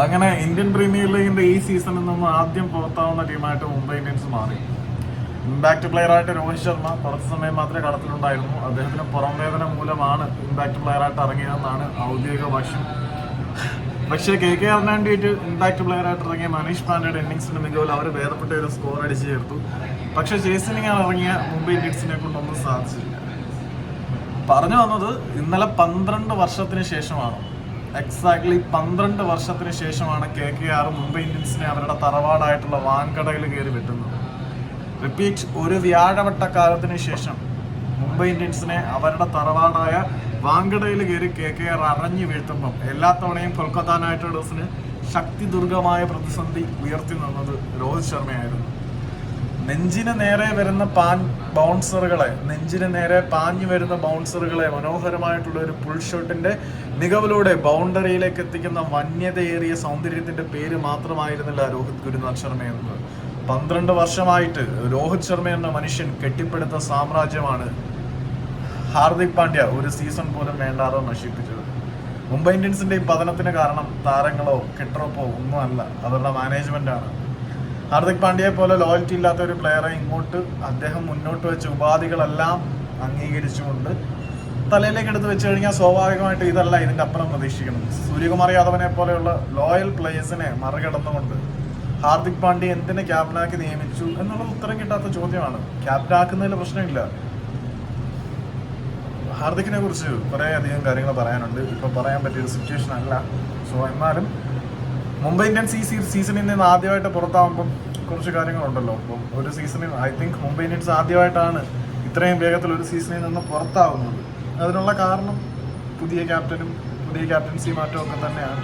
അങ്ങനെ Indian premier ലീഗിന്റെ ഈ സീസണിൽ നിന്ന് ആദ്യം പുറത്താവുന്ന ടീമായിട്ട് മുംബൈ ഇന്ത്യൻസ് മാറി. ഇമ്പാക്ട് പ്ലെയർ ആയിട്ട് രോഹിത് ശർമ്മ കുറച്ച് സമയം മാത്രമേ കളത്തിലുണ്ടായിരുന്നു. അദ്ദേഹത്തിന് പുറം വേദന മൂലമാണ് ഇമ്പാക്ട് പ്ലെയർ ആയിട്ട് ഇറങ്ങിയതെന്നാണ് ഔദ്യോഗിക ഭാഷ്യം പക്ഷേ കെ കെ ആറിന് വേണ്ടിയിട്ട് ഇമ്പാക്ട് പ്ലെയർ ആയിട്ട് ഇറങ്ങിയ മനീഷ് പാണ്ഡയുടെ ഇന്നിങ്സിന്റെ മികവിൽ അവർ ഭേദപ്പെട്ട ഒരു സ്കോർ അടിച്ചു ചേർത്തു. പക്ഷേ ജേസിനിങ് ഇറങ്ങിയ മുംബൈ ഇന്ത്യൻസിനെ കൊണ്ടൊന്നും സാധിച്ചില്ല. പറഞ്ഞു വന്നത് ഇന്നലെ പന്ത്രണ്ട് വർഷത്തിന് ശേഷമാണ്. എക്സാക്ട്ലി പന്ത്രണ്ട് വർഷത്തിന് ശേഷമാണ് കെ കെ ആർ മുംബൈ ഇന്ത്യൻസിനെ അവരുടെ തറവാടായിട്ടുള്ള വാൻകടയിൽ കയറി വെട്ടുന്നത്. റിപ്പീറ്റ് ഒരു വ്യാഴവട്ട കാലത്തിന് ശേഷം മുംബൈ ഇന്ത്യൻസിനെ അവരുടെ തറവാടായ വാങ്കടയിൽ കയറി കെ കെ ആർ അറിഞ്ഞു വീഴ്ത്തുമ്പം എല്ലാ തവണയും കൊൽക്കത്ത നൈറ്റ് റൈഡേഴ്സിന് ശക്തി ദുർഗമായ പ്രതിസന്ധി ഉയർത്തി നിന്നത് രോഹിത് ശർമ്മയായിരുന്നു. നെഞ്ചിന് നേരെ വരുന്ന പാൻ ബൗൺസറുകളെ നെഞ്ചിന് നേരെ പാഞ്ഞു വരുന്ന ബൗൺസറുകളെ മനോഹരമായിട്ടുള്ള ഒരു പുൾ ഷോട്ടിന്റെ മികവിലൂടെ ബൗണ്ടറിയിലേക്ക് എത്തിക്കുന്ന വന്യതയേറിയ സൗന്ദര്യത്തിന്റെ പേര് മാത്രമായിരുന്നില്ല രോഹിത് ഗുരുനാഥ് ശർമ്മ എന്നത്. പന്ത്രണ്ട് വർഷമായിട്ട് രോഹിത് ശർമ്മ എന്ന മനുഷ്യൻ കെട്ടിപ്പടുത്ത സാമ്രാജ്യമാണ് ഹാർദിക് പാണ്ഡ്യ ഒരു സീസൺ പോലും വേണ്ടാതെ നശിപ്പിച്ചത്. മുംബൈ ഇന്ത്യൻസിന്റെ ഈ പതനത്തിന് കാരണം താരങ്ങളോ കെട്ടറപ്പോ ഒന്നുമല്ല അവരുടെ മാനേജ്മെന്റ് ആണ് ഹാർദിക് പാണ്ഡ്യയെ പോലെ ലോയൽറ്റി ഇല്ലാത്ത ഒരു പ്ലെയറെ ഇങ്ങോട്ട് അദ്ദേഹം മുന്നോട്ട് വെച്ച ഉപാധികളെല്ലാം അംഗീകരിച്ചുകൊണ്ട് തലയിലേക്ക് എടുത്ത് വെച്ച് കഴിഞ്ഞാൽ സ്വാഭാവികമായിട്ട് ഇതല്ല ഇതിന്റെ അപ്പുറം പ്രതീക്ഷിക്കണം സൂര്യകുമാർ യാദവനെ പോലെയുള്ള ലോയൽ പ്ലേയേഴ്സിനെ മറികടന്നുകൊണ്ട് ഹാർദിക് പാണ്ഡ്യ എന്തിനെ ക്യാപ്റ്റനാക്കി നിയമിച്ചു എന്നുള്ളത് ഉത്തരം കിട്ടാത്ത ചോദ്യമാണ്. ക്യാപ്റ്റനാക്കുന്നതിൽ പ്രശ്നമില്ല. ഹാർദിക്കിനെ കുറിച്ച് കുറേ അധികം കാര്യങ്ങൾ പറയാനുണ്ട്. ഇപ്പോൾ പറയാൻ പറ്റിയ ഒരു സിറ്റുവേഷൻ അല്ല. സോ എന്നാലും മുംബൈ ഇന്ത്യൻസ് ഈ സീസണിൽ നിന്ന് ആദ്യമായിട്ട് പുറത്താവുമ്പം കുറച്ച് കാര്യങ്ങളുണ്ടല്ലോ. അപ്പം ഒരു സീസണിൽ ഐ തിങ്ക് മുംബൈ ഇന്ത്യൻസ് ആദ്യമായിട്ടാണ് ഇത്രയും വേഗത്തിൽ ഒരു സീസണിൽ നിന്ന് പുറത്താവുന്നത്. അതിനുള്ള കാരണം പുതിയ ക്യാപ്റ്റനും പുതിയ ക്യാപ്റ്റൻസി മാറ്റവും ഒക്കെ തന്നെയാണ്.